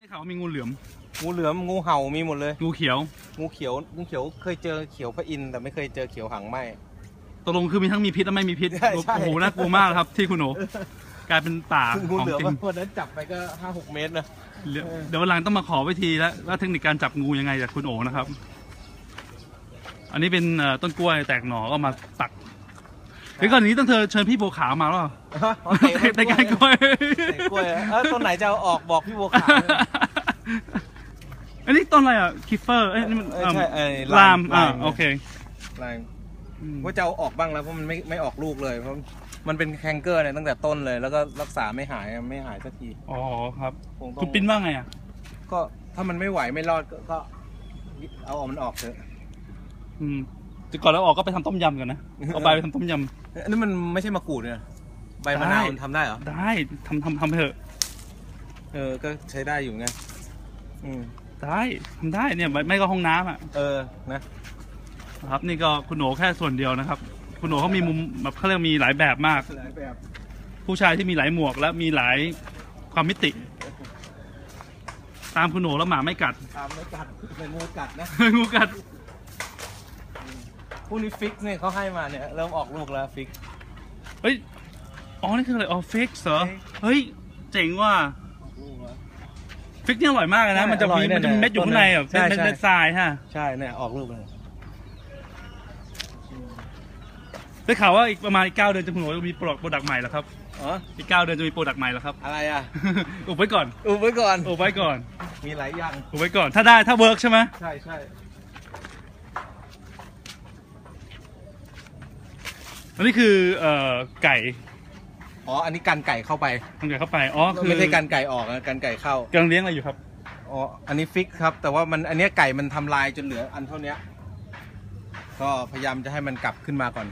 ได้ข่าวว่ามีงูเหลือม งูเหลือมงูเห่ามีหมดเลย งูเขียว งูเขียวงูเขียวเคยเจอเขียวพระอินทร์แต่ไม่เคยเจอเขียวหางไหมตกลงคือมีทั้งมีพิษและไม่มีพิษ ใช่ใช่ โอ้โห น่ากลัวมากครับ ที่คุณโหนกลายเป็นป่างูของเหลือมจริงวันนั้นจับไปก็ห้าหกเมตรนะ เดี๋ยวเดี๋ยววันหลังต้องมาขอวิธีและว่าเทคนิคการจับงูยังไงจากคุณโอนะครับ อันนี้เป็นเอ่อต้นกล้วยแตกหน่อก็มาตัก เดี๋ยวก่อนนี้ต้องเธอเชิญพี่โบวขาวมาหรอในการกล้วยเตะกล้วยเออต้นไหนจะเอาออกบอกพี่บัวขาว อันนี้ต้นอะไรอะคิฟเฟอร์เอ้ยนี่มันเอ้ยใช่เอ้ยลามลามอ่าลาม โอเคอะไรอืมว่าจะเอาออกบ้างแล้วเพราะมันไม่ไม่ออกลูกเลยเพราะมันเป็นแคนเกอร์เนี่ยตั้งแต่ต้นเลย แล้วก็รักษาไม่หายไม่หายสักทีอ๋อครับ คงต้องคุณปิ้นว่าไงอะ ก็ถ้ามันไม่ไหวไม่รอดก็ก็เอาออกมันออกเถอะ อืมจะก่อนแล้วออกก็ไปทำต้มยำกันนะ เอาใบไปทำต้มยำ อันนี้มันไม่ใช่มะกรูดเนี่ยใบมะนาวได้มันทำได้เหรอ ได้ทำทำทำไปเถอะ เออ ก็ใช้ได้อยู่ไง อืม ได้ทำได้เนี่ยไม่ไม่ก็ห้องน้ำอะ เออนะนะ ครับนี่ก็คุณโหนแค่ส่วนเดียวนะครับ คุณโหนเขามีมุมแบบเขาเรียกมีหลายแบบมาก หลายแบบ ผู้ชายที่มีหลายหมวกและมีหลายความมิติ ตามคุณโหนแล้วหมาไม่กัด ตามไม่กัดเป็นงูกัดนะ งูกัด พวกนี้ฟิกเนี่ยเขาให้มาเนี่ยเริ่มออกลูกแล้วฟิก เฮ้ย อ๋อ นี่คืออะไร อ๋อฟิกเหรอ Fix เฮ้ย เจ๋งว่ะออกลูกแล้วฟิกเนี่ยอร่อยมากเลยนะใช่มันจะอร่อยมีเนี่ยมันจะมีเม็ดอยู่ข้างในแบบใช่เป็นใช่เม็ดทรายฮะ ใช่เนี่ยออกลูกเลยได้ข่าวว่าอีกประมาณอีกเก้าเดือนจะคุณโหนจะมีโปรดักต์ใหม่แล้วครับอ๋ออีกเก้าเดือนจะมีโปรดักต์ใหม่แล้วครับ อะไรอะ อุบไว้ก่อน อุบไว้ก่อน อุบไว้ก่อน มีหลายอย่าง อุบไว้ก่อน ถ้าได้ถ้าเวิร์กใช่ไหมใช่ใช่ อันนี้คือเอ่อไก่อ๋อ อันนี้กันไก่เข้าไป ทำไก่เข้าไป อ๋อ คือไม่ใช่กันไก่ออกนะกันไก่เข้า กำลังเลี้ยงอะไรอยู่ครับ อ๋อ อันนี้ฟิกครับ แต่ว่ามันอันเนี้ยไก่มันทำลายจนเหลืออันเท่าเนี้ย ก็พยายามจะให้มันกลับขึ้นมาก่อน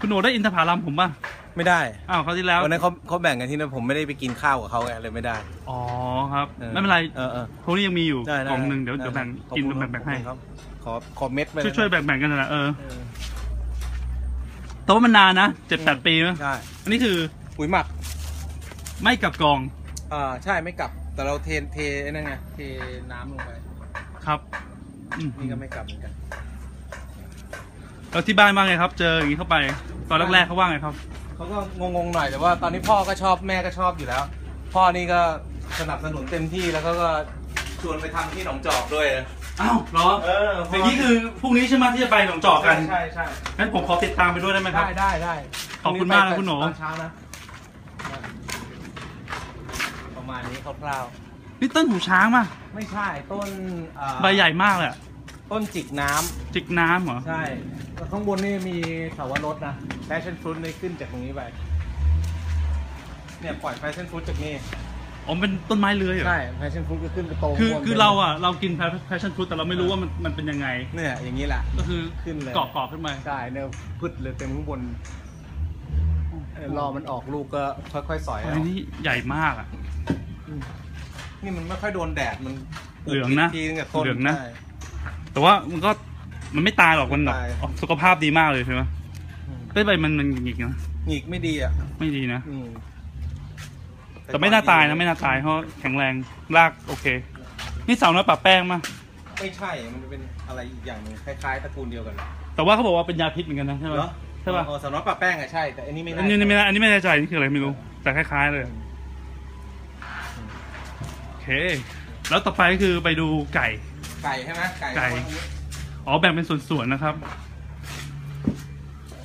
คุณโหนได้อินทผลัมผมป่ะ ไม่ได้ อ้าวเขาวที่แล้ว วันนั้นเขาเขาแบ่งกันที่นั่นผมไม่ได้ไปกินข้าวกับเขาไงเลยไม่ได้ อ๋อครับออไม่เป็นไรเออเออพวกนี้ยังมีอยู่ได้ได้กล่องหนึ่งเดี๋ยวได้เดี๋ยวแบ่งขอบกินคุณแบ่งแบ่งให้ครับขอขอเม็ดไปช่วยนะช่วยแบ่งแบ่งกันนะเออ เออ แต่ว่ามันนานนะเจ็ดแปดปีมั้ยใช่อันนี้คือปุ๋ยหมักไม่กลับกองอ่าใช่ไม่กลับ แต่เราเทเทไอ้นั่นไงเทน้ำลงไปครับอืมนี่ก็ไม่กลับเหมือนกันแล้วที่บ้านว่าไงครับ เจออย่างนี้เข้าไป ตอนแรกๆเขาว่าไงครับ เขาก็งงๆหน่อยแต่ว่า ตอนนี้พ่อก็ชอบแม่ก็ชอบอยู่แล้ว พ่อนี่ก็สนับสนุนเต็มที่แล้วก็ก็ชวนไปทำที่หนองจอกด้วย อ้าวเหรอเอออย่างนี้คือพรุ่งนี้ใช่ไหมที่จะไปหนองจอกกัใช่นใช่ใช่งั้นผมขอติดตามไปด้วยได้ไหมครับ ได้ได้ได้ขอบคุณมากนะคุณหนู ตอนเช้านะ ประมาณนี้คร่าวนี่ต้นหูช้างป่ะๆไม่ใช่ต้นเอ่อใบใหญ่มากเลยอะต้นจิกน้ำ จิกน้ำเหรอ ใช่แล้วข้างบนนี่มีสาวรสนะแฟชั่นฟรุตนี่ขึ้นจากตรงนี้ไป เนี่ยปล่อยแฟชั่นฟรุตจากนี่ อ๋อเป็นต้นไม้เลื้อยเหรอใช่แฟชั่นฟรุตก็ขึ้นไปโตคือข้งบนคือเราอะเรากินแพชชั่นฟรุตแต่เราไม่รู้ว่ามันมันเป็นยังไง เนี่ยอย่างนี้แหละก็คือขึ้นเลยเกาะเกาะขึ้นมาใช่เนี่ยพืชเลยเต็มข้างบนเออรอมันออกลูกก็ค่อยๆสอยอัเอานนี้ใหญ่มากอะนี่มันไม่ค่อยโดนแดดมันเหลืองนะทีนึงกับต้นเหลืองนะใช่แต่ว่ามันก็มันไม่ตายหรอกมันแบบไม่ตายอ๋อสุขภาพดีมากเลยใช่ไหมอืมได้ใบมันมันหงิกๆนะหงิกไม่ดีอะ ไม่ดีนะอืม แต่ไม่น่าตายนะไม่น่าตายเพราะแข็งแรงรากโอเค นี่สาวน้อยปะแป้งมาไม่ใช่ มันเป็นอะไรอีกอย่างหนึงคล้ายๆตระกูลเดียวกันแต่ว่าเขาบอกว่าเป็นยาพิษเหมือนกันนะใช่ไหมเหรอใช่ป่ะอ๋อสำนักปะแป้งอะใช่ แต่อันนี้ไม่อัน่านนี้ไม่แน่อันนี้ไม่แน่ใจนี่คืออะไรไม่รู้แต่คล้าย ๆเลยโอเค แล้วต่อไปก็คือไปดูไก่ ไก่ใช่ไหมไก่ไก่ อ๋อแบ่งเป็นส่วนๆนะครับ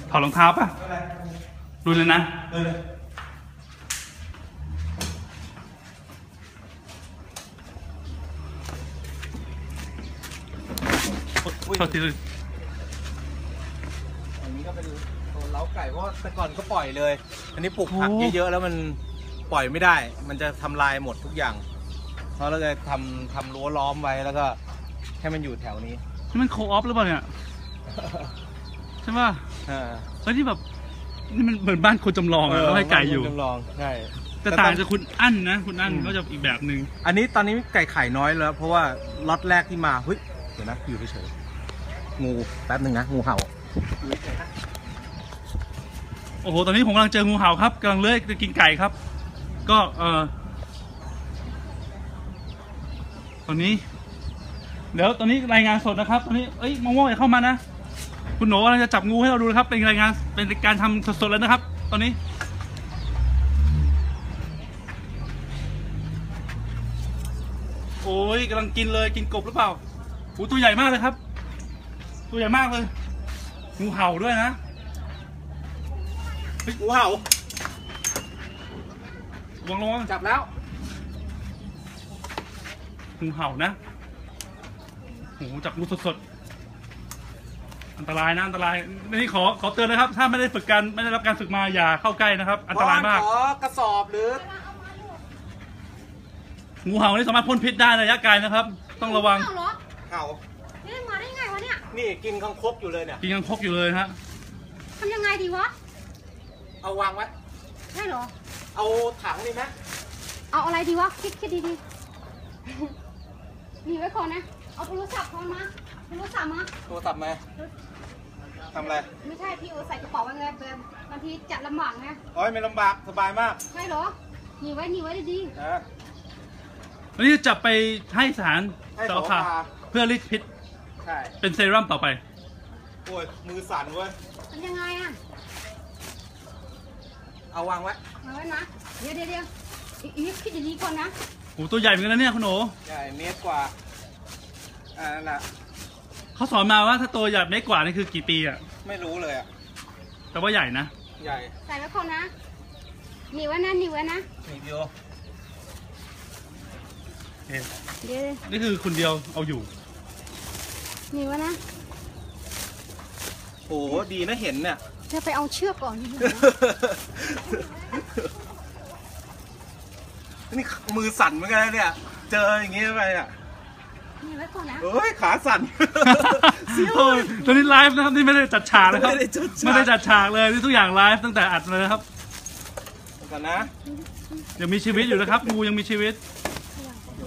ถอดรองเท้าป่ะอะไรดูเลยนะ เออ โทษทีอันนี้ก็เป็นตัวเล้าไก่เพราะว่าแต่ก่อนก็ปล่อยเลย อันนี้ปลูกผักเยอะๆแล้วมันปล่อยไม่ได้ มันจะทำลายหมดทุกอย่าง เพราะเราเลยทำทำรั้วล้อมไว้แล้วก็ให้มันอยู่แถวนี้นี่มันโคออฟหรือเปล่าเนี่ยใช่ป่ะอ่าเฮ้ยที่แบบนี่มันเหมือนบ้านคนจำลองอะแล้วให้ไก่อยู่ จำลองใช่ แต่ต่างจากคุณอั้นนะ คุณอั้นอืม ก็จะอีกแบบหนึ่งอันนี้ตอนนี้ไก่ไข่น้อยแล้ว เพราะว่าล็อตแรกที่มาเฮ้ยเดี๋ยวนะอยู่เฉยๆ งูแป๊บหนึ่งนะงูเห่า โอ้โห ตอนนี้ผมกำลังเจองูเห่าครับกำลังเลื้อยจะกินไก่ครับ ก็เออตอนนี้ เดี๋ยวตอนนี้รายงานสดนะครับ ตอนนี้เอ้ยมะม่วงอย่าเข้ามานะ คุณโหนกำลังจะจับงูให้เราดูนะครับ เป็นรายงานเป็นการทำสดๆแล้วนะครับ ตอนนี้ โอ้ยกำลังกินเลยกินกบหรือเปล่าโอ้ตัวใหญ่มากเลยครับ ตัวใหญ่มากเลยงูเห่าด้วยนะงูเห่าวางลงจับแล้วงูเห่านะโหจับงูสดๆอันตรายนะอันตรายนี่ขอขอเตือนนะครับ ถ้าไม่ได้ฝึกการไม่ได้รับการฝึกมาอย่าเข้าใกล้นะครับ อันตรายมากขอกระสอบหรืองูเห่านี่สามารถพ่นพิษได้ระยะไกลนะครับ ต้องระวังเาเหรอเห่านี่มาได้ไงวะเนี่ยนี่กินคังคกอยู่เลยเนี่ย กินยังคกอยู่เลยฮะทำยังไงดีวะเอาวางไว้ ใช่เหรอ เอาถังนี่ไหมเอาอะไรดีวะ คิดคิดดีๆหนีไว้ก่อนนะ เอาโทรศัพท์ก่อนมาโทรศัพท์มา โทรศัพท์มาทำอะไรไม่ใช่พี่โอใส่กระเป๋าไว้ไงแบบบางทีจัดลำบากไงโอ้ยไม่ลำบากสบายมากใช่เหรอหนีไว้หนีไว้ดีนะ วันนี้จะจับไปให้สารให้สาสาวขาขา เพื่อรีดพิษใช่เป็นเซรั่มต่อไป โอ้ยมือสั่นเว้ยๆมันยังไงอะเอาวางไว้มาไว้นะเดี๋ยวเดี๋ยวเดี๋ยวอีกอีกคิดดีๆก่อนนะโหตัวใหญ่เหมือนกันนะเนี่ยคุณโหนใหญ่เมตรกว่าอ่านั่นแหละเขาสอนมาว่าถ้าตัวใหญ่เมตรกว่านี่คือกี่ปีอะไม่รู้เลยอะแต่ว่าใหญ่นะใหญ่ใส่ไว้ก่อนนะหนีไว้นะหนีไว้นะนี่วิวเอ๊ะเดี๋ยวนี่คือคุณเดียวเอาอยู่ หนีไว้นะโอ้โหดีนะเห็นเนี่ย จะไปเอาเชือกก่อนนี่มือสั่นเหมือนกันนะเนี่ย เจออย่างงี้ไปอะหนีไว้ก่อนนะเอ้ยขาสั่นโอ้ยตอนนี้ไลฟ์นะครับ นี่ไม่ได้จัดฉากนะครับ ไม่ได้จัดฉาก ไม่ได้จัดฉากเลย นี่ทุกอย่างไลฟ์ตั้งแต่อัดเลยนะครับ ก่อนนะยังมีชีวิตอยู่นะครับ งูยังมีชีวิต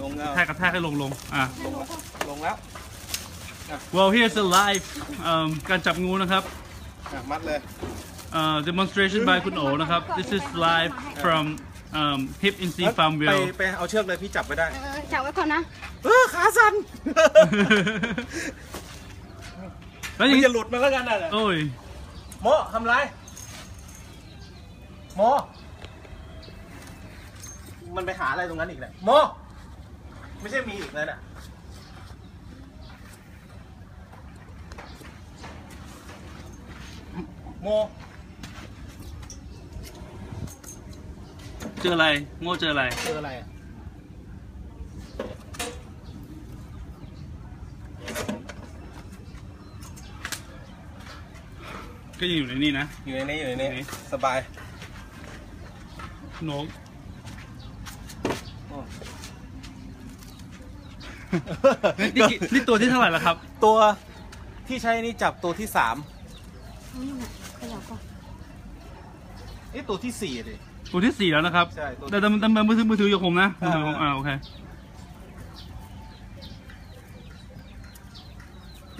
ลงแล้วแทกกระแทกให้ลงลงอะ ลงแล้วลงแล้ว well here's the live เอิ่มการจับงูนะครับ อะมัดเลยเอ่อ demonstration by คุณโอนะครับ this is live from um, Hip in Sea ไป Farmville ไปเอาเชือกเลยพี่จับไปได้ เออจับไว้ก่อนนะ เออขาสั่นแล้วอมัย่างนนี้จะหลุดมาก็กันน่ะโอ้ย โมทำไรโมมันไปหาอะไรตรงนั้นอีกแหละโมไม่ใช่มีอีกแล้วน่ะ โมเจออะไร โง่เจออะไร เจออะไรอะก็ยังอยู่ในนี่นะ อยู่ในนี้อยู่ในอยู่ในนี้นี้ สบายคุณโหนกนี่กี่นี่ตัวที่เท่าไหร่แล้วครับ ตัวที่ใช้นี่จับตัวที่สามเอานี่มาขยับก่อน นี่ตัวที่สี่เลย ตัวที่สี่แล้วนะครับ ใช่ตัวที่ แต่แต่แต่มือถือมือถืออยู่กับผมนะมือถือผมอ่าอ่าโอเค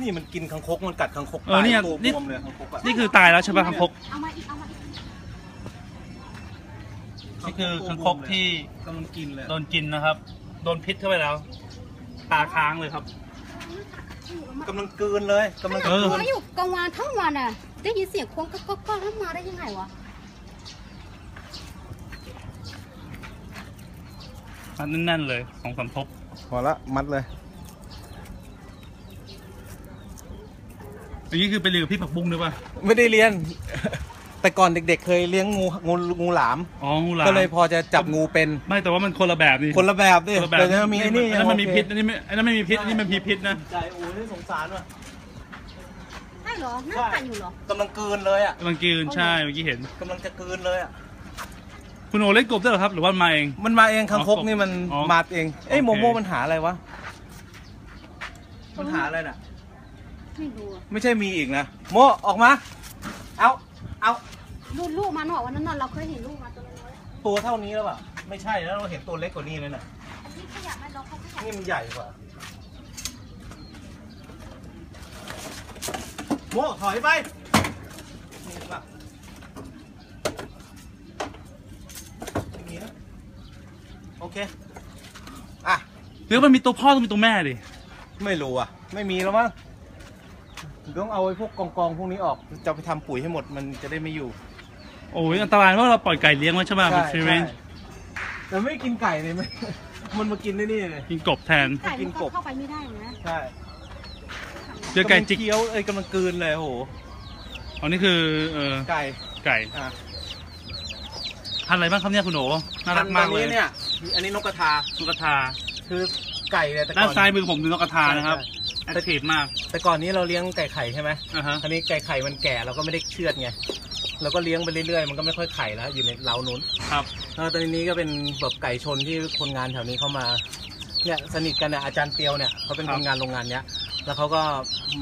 นี่มันกินคังคกมันกัดคังคกเออเนี่ยตายตัวนี่ บวมเลยคังคกอะนี่คือตายแล้วใช่ป่ะคังคกเอามาอีก เอามาอีก นี่คือคังคกที่กำลังกินเลยโดนกินนะครับ โดนพิษเข้าไปแล้ว ตาค้างเลยครับ กำลังกลืนเลยกำลังเอกอลืน เขาอยู่กลางวันทั้งวันอะ ได้ยินเสียงควงก็ก็ก็แล้วมาได้ยังไงวะ มัดแน่นๆเลยสองสามทบพอละมัดเลยอย่างนี้คือไปเรียนกับพี่ผักบุ้งด้วยป่ะไม่ได้เรียน แต่ก่อนเด็ก ๆ เคยเลี้ยงงูงูงูหลาม อ๋องูหลามก็เลยพอจะจับงูเป็น ไม่แต่ว่ามันคนละแบบนี่คนละแบบดิคนละแบบแต่จะมีไอ้นี่อันนั้นมันมีโอเคพิษอันนี้ไม่อันนั้นไม่มีพิษอันนี้มันมีพิษนะใจโอ้ยนี่สงสารว่ะใช่เหรอนั่งกันอยู่เหรอกำลังกลืนเลยอะกำลังกินใช่เมื่อกี้เห็นกำลังจะกลืนเลยอะ คุณโอเล่นกบด้วยเหรอครับ หรือว่ามาเอง มันมาเองคังคกอ๋อนี่มันอ๋อมาเองเอ้ยโอเคโมโมมันหาอะไรวะมันหาอะไรน่ะ ไม่รู้อะไม่ใช่มีอีกนะโมออกมา เอาเอาลูกลูกมันบอกวันนั้นน่ะเราเคยเห็นลูกมาตัวน้อยตัวเท่านี้แล้วเปล่ะไม่ใช่แล้วเราเห็นตัวเล็กกว่านี้เลยน่ะๆอันนี้ขยับไหมเราเขาขยับนี่มันใหญ่กว่าโมถอยไปนี่ป่ะอย่างนี้นะโอ เค อะคืหรือมันมีตัวพ่อต้องมีตัวแม่ดิ ไม่รู้อะ ไม่มีแล้วมั้งต้องเอาไอ้พวกกองกองๆพวกนี้ออก จะไปทำปุ๋ยให้หมดมันจะได้ไม่อยู่โอ้ยอันตรายเพราะเราปล่อยไก่เลี้ยงไว้ใช่ไหมเป็นฟรีเรนจ์แต่ไม่กินไก่เลยมันมันมากินได้นี่เลย กินกบแทน ไก่มันก็เข้าไปไม่ได้นะใช่เจอไก่จิกำลังเคี้ยวเอ้ยกำลังกลืนเลยโอ้โห อันนี้คือเออไก่ ไก่อะพันธุ์อะไรบ้างครับเนี่ยคุณโอน่ารักมากเลยอันนี้เนี่ย อันนี้นกกระทา นกกระทาคือไก่เนี่ยแต่ก่ด้านอนซ้ายมือผมคือนกกระทานะครับแอคทีฟมากแต่ก่อนนี้เราเลี้ยงไก่ไข่ใช่ไหมอ่าฮะอันนี้ไก่ไข่มันแก่เราก็ไม่ได้เชือดไงเราก็เลี้ยงไปเรื่อยๆ มันก็ไม่ค่อยไข่แล้วอยู่ในเล้านู้นครับ แล้วตอนนี้ก็เป็นแบบไก่ชนที่คนงานแถวนี้เข้ามาเนี่ยสนิทกันเนี่ยอาจารย์เตียวเนี่ยเขาเป็นครัคบ นงานโรงงานเนี้ยแล้วเขาก็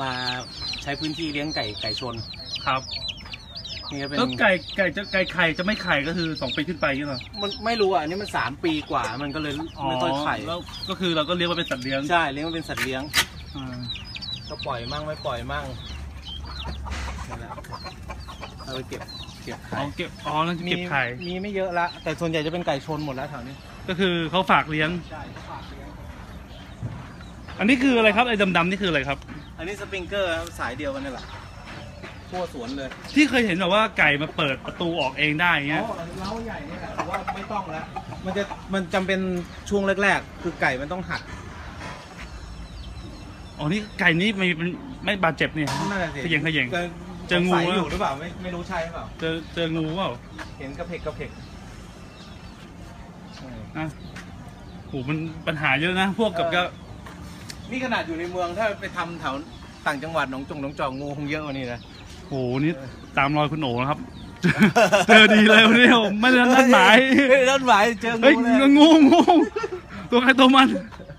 มาใช้พื้นที่เลี้ยงไก่ไก่ชน ครับ นี่ก็เป็นแล้วไก่ไก่จะไก่ไข่จะไม่ไข่ก็คือสองปีขึ้นไปงี้เหรอมันไม่รู้อะอันนี้มันสามปีกว่ามันก็เลยไม่ค่อยไข่แล้วก็คือเราก็เลี้ยงไว้เป็นสัตว์เลี้ยงใช่เลี้ยงมันเป็นสัตว์เลี้ยง อ่าก็ปล่อยมั่งไม่ปล่อยมั่งนั่นแหละเอาไปเก็บเก็บอ๋ไข่อเก็บอ๋อนั่นคือเก็บไข่มีไม่เยอะละแต่ส่วนใหญ่จะเป็นไก่ชนหมดแล้วแถวนี้ก็คือเขาฝากเลี้ยง ใช่ฝากเลี้ยงอันนี้คืออะไรครับไอ้ดำๆนี่คืออะไรครับ อันนี้สปริงเกอร์ครับสายเดียวกันนี่แหละ ทั่วสวนเลยที่เคยเห็นแบบว่าไก่มาเปิดประตูออกเองได้อย่างเงี้ยเล้าใหญ่นี่แหละแต่ว่าไม่ต้องแล้ว มันจะมันจำเป็นช่วงแรกๆ คือไก่มันต้องหัดอ๋อนี่ไก่นี้ไม่ไม่ไม่บาดเจ็บเนี่ย นั่นแหละสิขย่งขย่งจะเจองู สงสัยอะอยู่หรือเปล่าไม่ไม่รู้ใช่หรือเปล่า เจอเจองูเปล่าเห็นกระเพกกระเพกอะโหมันปัญหาเยอะนะ พวกกับก็นี่ขนาดอยู่ในเมืองถ้าไปทำแถวต่างจังหวัดหนองจงหนองจอกงูคงเยอะกว่านี้นะ โหนี่ตามรอยคุณโอนะครับ เจอดีเลยวันนี้ผมไม่ได้นัดหมายไม่ได้นัดหมายเจอเฮ้ยงูเลยงูงูตัวใครตัวมันเ